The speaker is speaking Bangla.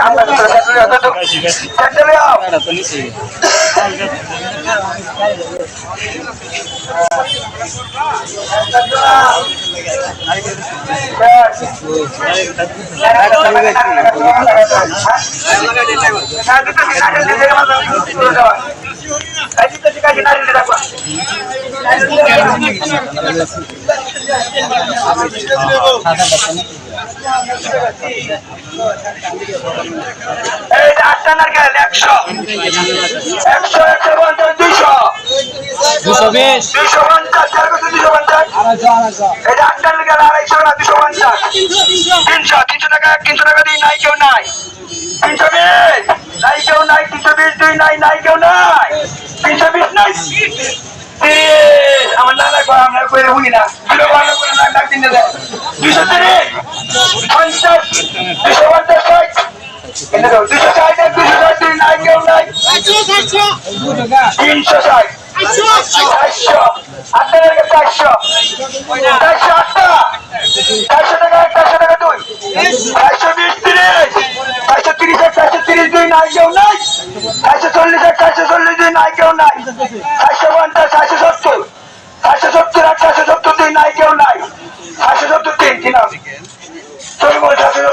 আমরা তো সেন্টারে তো সেন্টারে আও এই আটটা নারকেল একশো। একশো একশো পঞ্চাশ দুশো বিশ। দুইশো পঞ্চাশ চার কত দুইশো পঞ্চাশ? এই আটটা নারকেল আড়াইশো না দুশো পঞ্চাশ। তিনশো তিনশো টাকা তিনশো টাকা দিই নাই কেউ নাই। তিনশো বিশ। নাই কেউ নাই তিনশো বিশ দুই নাই নাই কেউ নাই। তিনশো বিশ নাই করে শুনি না। দুটো ভালো করে না লাখ তিনটে দেয় দুশো তিরিশ পঞ্চাশ দুশো পঞ্চাশ ষাট দুশো ষাট এক দুশো ষাট দুই নাই কেউ নাই। তিনশো ষাট। চারশো। টাকা চারশো। চারশো আটটা। চারশো টাকা এক চারশো টাকা দুই। চারশো বিশ তিরিশ। চারশো তিরিশ এক চারশো তিরিশ দুই নাই কেউ নাই। চারশো চল্লিশ এক চারশো চল্লিশ দুই নাই কেউ নাই। চারশো পঞ্চাশ চারশো